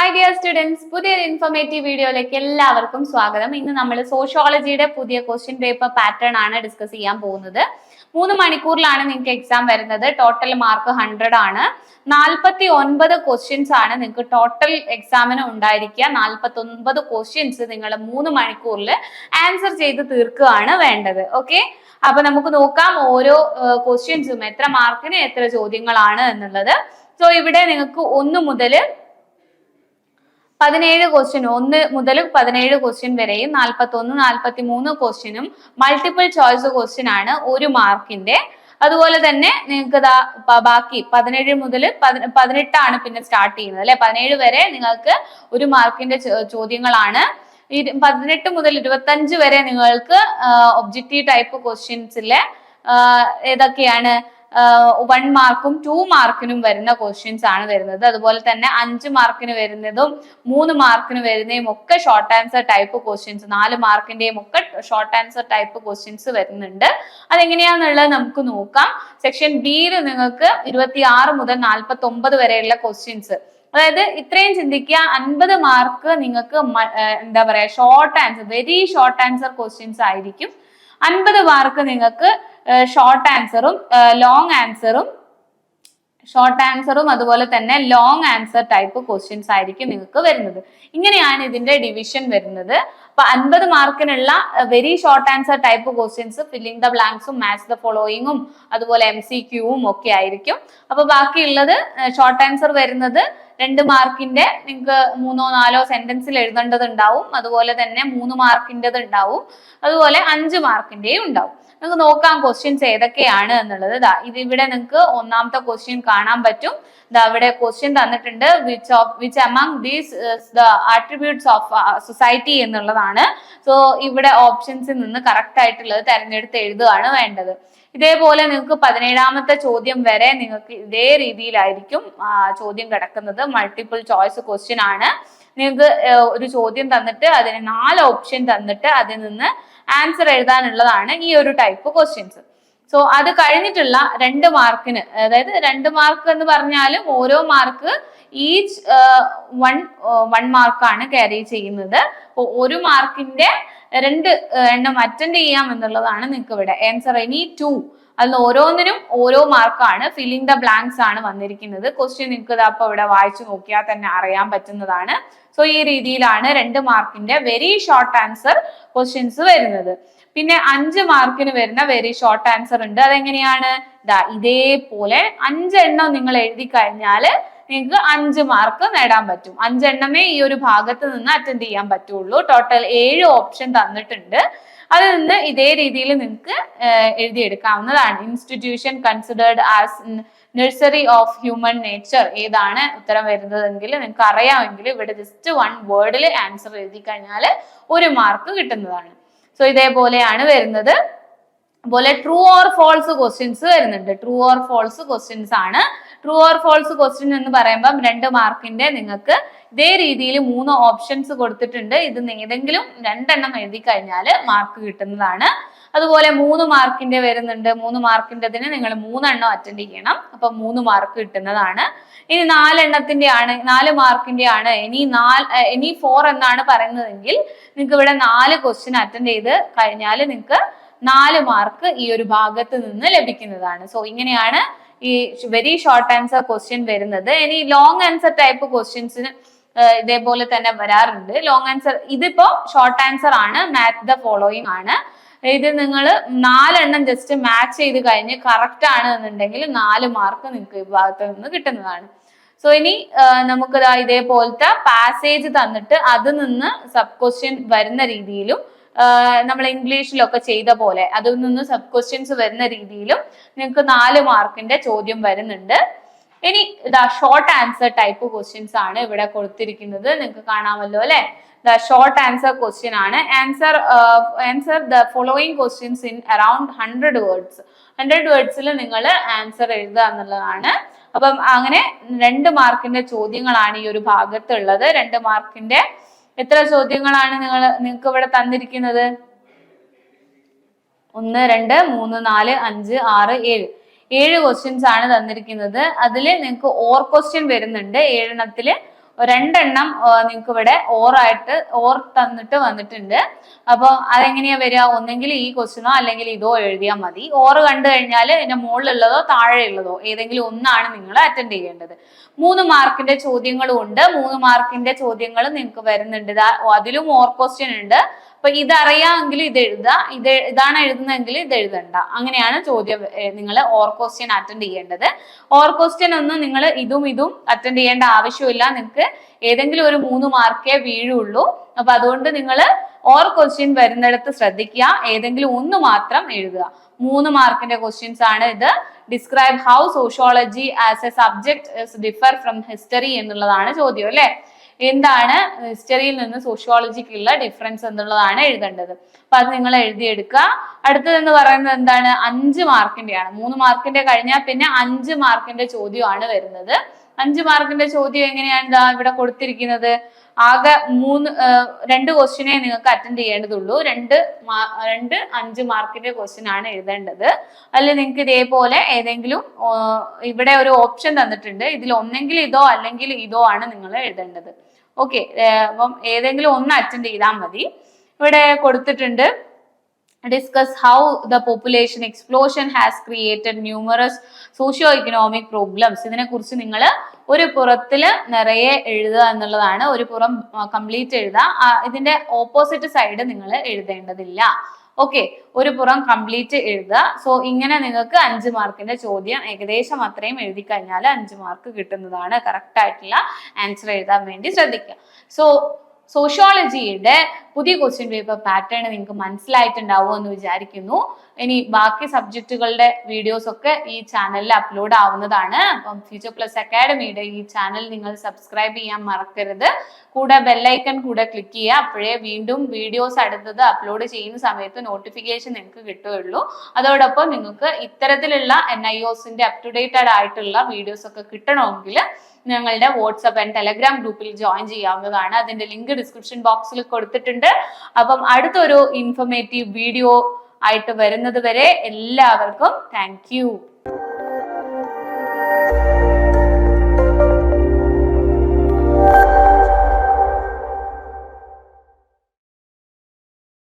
Hi dear students പുതിയൊരു informative വീഡിയോയിലേക്ക് എല്ലാവർക്കും സ്വാഗതം. ഇന്ന് നമ്മൾ സോഷ്യോളജിയുടെ പുതിയ ക്വസ്റ്റ്യൻ പേപ്പർ പാറ്റേൺ ആണ് ഡിസ്കസ് ചെയ്യാൻ പോകുന്നത്. മൂന്ന് മണിക്കൂറിലാണ് നിങ്ങൾക്ക് എക്സാം വരുന്നത്. ടോട്ടൽ മാർക്ക് ഹൺഡ്രഡ് ആണ്. നാൽപ്പത്തി ഒൻപത് ക്വസ്റ്റ്യൻസ് ആണ് നിങ്ങൾക്ക് ടോട്ടൽ എക്സാമിന് ഉണ്ടായിരിക്കുക. നാൽപ്പത്തി ഒൻപത് ക്വസ്റ്റ്യൻസ് നിങ്ങൾ മൂന്ന് മണിക്കൂറിൽ ആൻസർ ചെയ്ത് തീർക്കുകയാണ് വേണ്ടത്. ഓക്കെ അപ്പൊ നമുക്ക് നോക്കാം ഓരോ ക്വസ്റ്റ്യൻസും എത്ര മാർക്കിന് എത്ര ചോദ്യങ്ങളാണ് എന്നുള്ളത്. സോ ഇവിടെ നിങ്ങൾക്ക് ഒന്ന് മുതൽ പതിനേഴ് ക്വസ്റ്റ്യൻ ഒന്ന് മുതൽ പതിനേഴ് ക്വസ്റ്റ്യൻ വരെയും നാൽപ്പത്തി ഒന്ന് നാൽപ്പത്തി മൂന്ന് ക്വസ്റ്റ്യനും മൾട്ടിപ്പിൾ ചോയ്സ് ക്വസ്റ്റ്യൻ ആണ് ഒരു മാർക്കിന്റെ അതുപോലെ തന്നെ നിങ്ങൾക്ക് ബാക്കി പതിനേഴ് മുതൽ പതിനെട്ടാണ് പിന്നെ സ്റ്റാർട്ട് ചെയ്യുന്നത് അല്ലെ? പതിനേഴ് വരെ നിങ്ങൾക്ക് ഒരു മാർക്കിന്റെ ചോദ്യങ്ങളാണ്. പതിനെട്ട് മുതൽ ഇരുപത്തഞ്ച് വരെ നിങ്ങൾക്ക് ഒബ്ജക്റ്റീവ് ടൈപ്പ് ക്വസ്റ്റ്യൻസിലെ ഏതൊക്കെയാണ്? വൺ മാർക്കും ടു മാർക്കിനും വരുന്ന ക്വസ്റ്റ്യൻസ് ആണ് വരുന്നത്. അതുപോലെ തന്നെ അഞ്ച് മാർക്കിന് വരുന്നതും മൂന്ന് മാർക്കിന് വരുന്നതും ഒക്കെ ഷോർട്ട് ആൻസർ ടൈപ്പ് ക്വസ്റ്റ്യൻസ് നാല് മാർക്കിന്റെയും ഒക്കെ ഷോർട്ട് ആൻസർ ടൈപ്പ് ക്വസ്റ്റ്യൻസ് വരുന്നുണ്ട്. അതെങ്ങനെയാന്നുള്ളത് നമുക്ക് നോക്കാം. സെക്ഷൻ ബിയിൽ നിങ്ങൾക്ക് ഇരുപത്തി ആറ് മുതൽ നാൽപ്പത്തി ഒമ്പത് വരെയുള്ള ക്വസ്റ്റ്യൻസ് അതായത് ഇത്രയും ചിന്തിക്കുക അൻപത് മാർക്ക് നിങ്ങൾക്ക് എന്താ പറയാ short answer very short answer questions ആയിരിക്കും. അൻപത് മാർക്ക് നിങ്ങൾക്ക് ഷോർട്ട് ആൻസറും ലോങ് ആൻസറും ഷോർട്ട് ആൻസറും അതുപോലെ തന്നെ ലോങ് ആൻസർ ടൈപ്പ് ക്വസ്റ്റ്യൻസ് ആയിരിക്കും നിങ്ങൾക്ക് വരുന്നത്. ഇങ്ങനെയാണ് ഇതിന്റെ ഡിവിഷൻ വരുന്നത്. അപ്പൊ അൻപത് മാർക്കിനുള്ള very short answer type questions filling the ബ്ലാങ്ക്സും match the ഫോളോയിങ്ങും അതുപോലെ എം സി ക്യൂവും ഒക്കെ ആയിരിക്കും. അപ്പൊ ബാക്കിയുള്ളത് ഷോർട്ട് ആൻസർ വരുന്നത് രണ്ട് മാർക്കിന്റെ നിങ്ങൾക്ക് മൂന്നോ നാലോ സെന്റൻസിൽ എഴുതേണ്ടത് ഉണ്ടാവും അതുപോലെ തന്നെ മൂന്ന് മാർക്കിന്റെത് ഉണ്ടാവും. അതുപോലെ അഞ്ച് മാർക്കിന്റെയും ഉണ്ടാവും. നിങ്ങൾക്ക് നോക്കാം ക്വസ്റ്റ്യൻസ് ഏതൊക്കെയാണ് എന്നുള്ളത്. ഇതാ ഇതിവിടെ നിങ്ങൾക്ക് ഒന്നാമത്തെ ക്വസ്റ്റ്യൻ കാണാൻ പറ്റും. ഇതാ ഇവിടെ ക്വസ്റ്റ്യൻ തന്നിട്ടുണ്ട് which of which among these the attributes of society എന്നുള്ളതാണ്. സോ ഇവിടെ ഓപ്ഷൻസിൽ നിന്ന് കറക്റ്റ് ആയിട്ടുള്ളത് തെരഞ്ഞെടുത്ത് എഴുതുകയാണ് വേണ്ടത്. ഇതേപോലെ നിങ്ങൾക്ക് പതിനേഴാമത്തെ ചോദ്യം വരെ നിങ്ങൾക്ക് ഇതേ രീതിയിലായിരിക്കും ചോദ്യം കിടക്കുന്നത്. മൾട്ടിപ്പിൾ ചോയ്സ് ക്വസ്റ്റ്യൻ ആണ്. നിങ്ങൾക്ക് ഒരു ചോദ്യം തന്നിട്ട് അതിന് നാല് ഓപ്ഷൻ തന്നിട്ട് അതിൽ നിന്ന് ആൻസർ എഴുതാനുള്ളതാണ് ഈ ഒരു ടൈപ്പ് ക്വസ്റ്റ്യൻസ് സോ അത് കഴിഞ്ഞിട്ടുള്ള രണ്ട് മാർക്കിന് അതായത് രണ്ട് മാർക്ക് എന്ന് പറഞ്ഞാലും ഓരോ മാർക്ക് ഈച്ച് വൺ വൺ മാർക്കാണ് ക്യാരി ചെയ്യുന്നത്. ഒരു മാർക്കിന്റെ രണ്ട് എണ്ണം അറ്റൻഡ് ചെയ്യാം എന്നുള്ളതാണ് നിങ്ങൾക്ക് ഇവിടെ ആൻസർ എനി ടു അതിൽ ഓരോന്നിനും ഓരോ മാർക്കാണ് ഫില്ലിംഗ് ദ ബ്ലാങ്ക്സ് ആണ് വന്നിരിക്കുന്നത്. ക്വസ്റ്റ്യൻ നിങ്ങൾക്ക് ഇത് അപ്പൊ ഇവിടെ വായിച്ചു നോക്കിയാൽ തന്നെ അറിയാൻ പറ്റുന്നതാണ്. സോ ഈ രീതിയിലാണ് രണ്ട് മാർക്കിന്റെ വെരി ഷോർട്ട് ആൻസർ ക്വസ്റ്റ്യൻസ് വരുന്നത്. പിന്നെ അഞ്ച് മാർക്കിന് വരുന്ന വെരി ഷോർട്ട് ആൻസർ ഉണ്ട്. അതെങ്ങനെയാണ്? ഇതേപോലെ അഞ്ചെണ്ണം നിങ്ങൾ എഴുതി കഴിഞ്ഞാൽ നിങ്ങൾക്ക് അഞ്ച് മാർക്ക് നേടാൻ പറ്റും. അഞ്ചെണ്ണമേ ഈ ഒരു ഭാഗത്ത് നിന്ന് അറ്റൻഡ് ചെയ്യാൻ പറ്റുള്ളൂ. ടോട്ടൽ ഏഴ് ഓപ്ഷൻ തന്നിട്ടുണ്ട്. അതിൽ നിന്ന് ഇതേ രീതിയിൽ നിങ്ങൾക്ക് എഴുതിയെടുക്കാവുന്നതാണ്. Institution considered as nursery of human nature ഏതാണ് ഉത്തരം വരുന്നതെങ്കിൽ നിങ്ങൾക്ക് അറിയാമെങ്കിൽ ഇവിടെ ജസ്റ്റ് വൺ വേർഡിൽ ആൻസർ എഴുതി കഴിഞ്ഞാൽ ഒരു മാർക്ക് കിട്ടുന്നതാണ്. സോ ഇതേപോലെയാണ് വരുന്നത്. അതുപോലെ ട്രൂ ഓർ ഫോൾസ് ക്വസ്റ്റ്യൻസ് വരുന്നുണ്ട്. ട്രൂ ഓർ ഫോൾസ് ക്വസ്റ്റ്യൻസ് ആണ് ട്രൂ ഓർ ഫോൾസ് ക്വസ്റ്റ്യൻ എന്ന് പറയുമ്പം രണ്ട് മാർക്കിന്റെ നിങ്ങൾക്ക് ഇതേ രീതിയിൽ മൂന്ന് ഓപ്ഷൻസ് കൊടുത്തിട്ടുണ്ട്. ഇത് ഏതെങ്കിലും രണ്ടെണ്ണം എഴുതി കഴിഞ്ഞാൽ മാർക്ക് കിട്ടുന്നതാണ്. അതുപോലെ മൂന്ന് മാർക്കിന്റെ വരുന്നുണ്ട്. മൂന്ന് മാർക്കിന്റെതിന് നിങ്ങൾ മൂന്നെണ്ണം അറ്റൻഡ് ചെയ്യണം. അപ്പൊ മൂന്ന് മാർക്ക് കിട്ടുന്നതാണ്. ഇനി നാലെണ്ണത്തിന്റെ ആണ് നാല് മാർക്കിന്റെ ആണ് ഇനി നാല് ഇനി ഫോർ എന്നാണ് പറയുന്നതെങ്കിൽ നിങ്ങൾക്ക് ഇവിടെ നാല് ക്വസ്റ്റ്യൻ അറ്റൻഡ് ചെയ്ത് കഴിഞ്ഞാൽ നിങ്ങൾക്ക് നാല് മാർക്ക് ഈ ഒരു ഭാഗത്ത് നിന്ന് ലഭിക്കുന്നതാണ്. സോ ഇങ്ങനെയാണ് ഈ വെരി ഷോർട്ട് ആൻസർ ക്വസ്റ്റ്യൻ വരുന്നത്. ഇനി ലോങ് ആൻസർ ടൈപ്പ് ക്വസ്റ്റ്യൻസിന് ഇതേപോലെ തന്നെ വരാറുണ്ട്. ലോങ് ആൻസർ ഇതിപ്പോ ഷോർട്ട് ആൻസർ ആണ്. മാച്ച് ദ ഫോളോയിങ് ആണ്. ഇത് നിങ്ങൾ നാലെണ്ണം ജസ്റ്റ് മാച്ച് ചെയ്ത് കഴിഞ്ഞ് കറക്റ്റ് ആണ് എന്നുണ്ടെങ്കിൽ നാല് മാർക്ക് നിങ്ങൾക്ക് ഈ ഭാഗത്ത് നിന്ന് കിട്ടുന്നതാണ്. സോ ഇനി നമുക്ക് ഇതേപോലത്തെ പാസേജ് തന്നിട്ട് അത് നിന്ന് സബ് ക്വസ്റ്റ്യൻ വരുന്ന രീതിയിലും നമ്മൾ ഇംഗ്ലീഷിലൊക്കെ ചെയ്ത പോലെ അതിൽ നിന്ന് സബ് ക്വസ്റ്റ്യൻസ് വരുന്ന രീതിയിലും നിങ്ങൾക്ക് നാല് മാർക്കിന്റെ ചോദ്യം വരുന്നുണ്ട്. ഇനി ഇതാ ഷോർട്ട് ആൻസർ ടൈപ്പ് ക്വസ്റ്റ്യൻസ് ആണ് ഇവിടെ കൊടുത്തിരിക്കുന്നത്. നിങ്ങൾക്ക് കാണാമല്ലോ അല്ലെ? ഷോർട്ട് ആൻസർ ക്വസ്റ്റ്യൻ ആണ്. Answer answer the following questions in around hundred words hundred വേർഡ്സിൽ നിങ്ങൾ ആൻസർ എഴുതുക എന്നുള്ളതാണ്. അപ്പം അങ്ങനെ രണ്ട് മാർക്കിന്റെ ചോദ്യങ്ങളാണ് ഈ ഒരു ഭാഗത്തുള്ളത്. രണ്ട് മാർക്കിന്റെ എത്ര ചോദ്യങ്ങളാണ് നിങ്ങൾ നിങ്ങൾക്ക് ഇവിടെ തന്നിരിക്കുന്നത്? ഒന്ന് രണ്ട് മൂന്ന് നാല് അഞ്ച് ആറ് ഏഴ്. ഏഴ് ക്വസ്റ്റ്യൻസ് ആണ് തന്നിരിക്കുന്നത്. അതിൽ നിങ്ങൾക്ക് ഓർ ക്വസ്റ്റ്യൻ വരുന്നുണ്ട്. ഏഴെണ്ണത്തിൽ രണ്ടെണ്ണം നിങ്ങൾക്ക് ഇവിടെ ഓറായിട്ട് ഓർ തന്നിട്ട് വന്നിട്ടുണ്ട്. അപ്പോൾ അതെങ്ങനെയാ വരിക? ഒന്നെങ്കിൽ ഈ ക്വസ്റ്റിനോ അല്ലെങ്കിൽ ഇതോ എഴുതിയാൽ മതി. ഓറ് കണ്ടു കഴിഞ്ഞാൽ ഇതിന്റെ മുകളിലുള്ളതോ താഴെയുള്ളതോ ഏതെങ്കിലും ഒന്നാണ് നിങ്ങൾ അറ്റൻഡ് ചെയ്യേണ്ടത്. മൂന്ന് മാർക്കിന്റെ ചോദ്യങ്ങളും ഉണ്ട്. മൂന്ന് മാർക്കിന്റെ ചോദ്യങ്ങൾ നിങ്ങൾക്ക് വരുന്നുണ്ട്. അതിലും ഓർ ക്വസ്റ്റ്യൻ ഉണ്ട്. അപ്പൊ ഇതറിയാമെങ്കിൽ ഇത് എഴുതുക. ഇത് ഇതാണ് എഴുതുന്നതെങ്കിൽ ഇത് എഴുതണ്ട. അങ്ങനെയാണ് ചോദ്യം നിങ്ങൾ ഓർ ക്വസ്റ്റ്യൻ അറ്റൻഡ് ചെയ്യേണ്ടത്. ഓർ ക്വസ്റ്റ്യൻ ഒന്നും നിങ്ങൾ ഇതും ഇതും അറ്റൻഡ് ചെയ്യേണ്ട ആവശ്യമില്ല. നിങ്ങൾക്ക് ഏതെങ്കിലും ഒരു മൂന്ന് മാർക്കേ വീഴുള്ളൂ. അപ്പൊ അതുകൊണ്ട് നിങ്ങൾ ഓർ ക്വസ്റ്റ്യൻ വരുന്നിടത്ത് ശ്രദ്ധിക്കുക. ഏതെങ്കിലും ഒന്ന് മാത്രം എഴുതുക. മൂന്ന് മാർക്കിന്റെ ക്വസ്റ്റ്യൻസ് ആണ് ഇത്. Describe how sociology as a subject differ from history എന്നുള്ളതാണ് ചോദ്യം അല്ലെ? എന്താണ് ഹിസ്റ്ററിയിൽ നിന്ന് സോഷ്യോളജിക്കുള്ള ഡിഫറൻസ് എന്നുള്ളതാണ് എഴുതേണ്ടത്. അപ്പൊ അത് നിങ്ങൾ എഴുതിയെടുക്കുക. അടുത്തതെന്ന് പറയുന്നത് എന്താണ്? അഞ്ച് മാർക്കിന്റെയാണ്. മൂന്ന് മാർക്കിന്റെ കഴിഞ്ഞാൽ പിന്നെ അഞ്ച് മാർക്കിന്റെ ചോദ്യമാണ് വരുന്നത്. അഞ്ച് മാർക്കിന്റെ ചോദ്യം എങ്ങനെയാണ് ഇതാ ഇവിടെ കൊടുത്തിരിക്കുന്നത്? ആകെ മൂന്ന് രണ്ട് ക്വസ്റ്റിനെ നിങ്ങൾക്ക് അറ്റൻഡ് ചെയ്യേണ്ടതുള്ളൂ. രണ്ട് രണ്ട് അഞ്ച് മാർക്കിന്റെ ക്വസ്റ്റ്യൻ ആണ് എഴുതേണ്ടത്. അതിൽ നിങ്ങൾക്ക് ഇതേപോലെ ഏതെങ്കിലും ഇവിടെ ഒരു ഓപ്ഷൻ തന്നിട്ടുണ്ട്. ഇതിൽ ഒന്നെങ്കിൽ ഇതോ അല്ലെങ്കിൽ ഇതോ ആണ് നിങ്ങൾ എഴുതേണ്ടത്. ഓക്കെ അപ്പം ഏതെങ്കിലും ഒന്ന് അറ്റൻഡ് ചെയ്താൽ മതി. ഇവിടെ കൊടുത്തിട്ടുണ്ട് discuss how the population explosion has created numerous socio economic problems ഇതിനെ കുറിച്ച് നിങ്ങൾ ഒരു പുറത്തിൽ നിറയെ എഴുതുക എന്നുള്ളതാണ്. ഒരു പുറം കംപ്ലീറ്റ് എഴുതുക. ഇതിന്റെ ഓപ്പോസിറ്റ് സൈഡ് നിങ്ങൾ എഴുതേണ്ടതില്ല. ഓക്കെ ഒരു പുറം കംപ്ലീറ്റ് എഴുതുക. സോ ഇങ്ങനെ നിങ്ങൾക്ക് അഞ്ച് മാർക്കിന്റെ ചോദ്യം ഏകദേശം അത്രയും എഴുതി കഴിഞ്ഞാൽ അഞ്ച് മാർക്ക് കിട്ടുന്നതാണ് കറക്റ്റ് ആയിട്ടുള്ള ആൻസർ എഴുതാൻ വേണ്ടി ശ്രദ്ധിക്കുക. സോ സോഷ്യോളജിയുടെ പുതിയ ക്വസ്റ്റ്യൻ പേപ്പർ പാറ്റേൺ നിങ്ങൾക്ക് മനസ്സിലായിട്ടുണ്ടാവുമോ എന്ന് വിചാരിക്കുന്നു. ഇനി ബാക്കി സബ്ജക്റ്റുകളുടെ വീഡിയോസ് ഒക്കെ ഈ ചാനലിൽ അപ്ലോഡ് ആവുന്നതാണ്. അപ്പം ഫ്യൂച്ചർ പ്ലസ് അക്കാഡമിയുടെ ഈ ചാനൽ നിങ്ങൾ സബ്സ്ക്രൈബ് ചെയ്യാൻ മറക്കരുത്. കൂടെ ബെല്ലൈക്കൺ കൂടെ ക്ലിക്ക് ചെയ്യുക. അപ്പോഴേ വീണ്ടും വീഡിയോസ് അടുത്തത് അപ്ലോഡ് ചെയ്യുന്ന സമയത്ത് നോട്ടിഫിക്കേഷൻ നിങ്ങൾക്ക് കിട്ടുകയുള്ളൂ. അതോടൊപ്പം നിങ്ങൾക്ക് ഇത്തരത്തിലുള്ള എൻ ഐ ഒസിന്റെ അപ് ടു ഡേറ്റഡ് ആയിട്ടുള്ള വീഡിയോസ് ഒക്കെ കിട്ടണമെങ്കിൽ ഞങ്ങളുടെ വാട്സപ്പ് ആൻഡ് ടെലഗ്രാം ഗ്രൂപ്പിൽ ജോയിൻ ചെയ്യാവുന്നതാണ്. അതിന്റെ ലിങ്ക് ഡിസ്ക്രിപ്ഷൻ ബോക്സിൽ കൊടുത്തിട്ടുണ്ട്. അപ്പം അടുത്തൊരു ഇൻഫർമേറ്റീവ് വീഡിയോ ആയിട്ട് വരുന്നത് വരെ എല്ലാവർക്കും താങ്ക്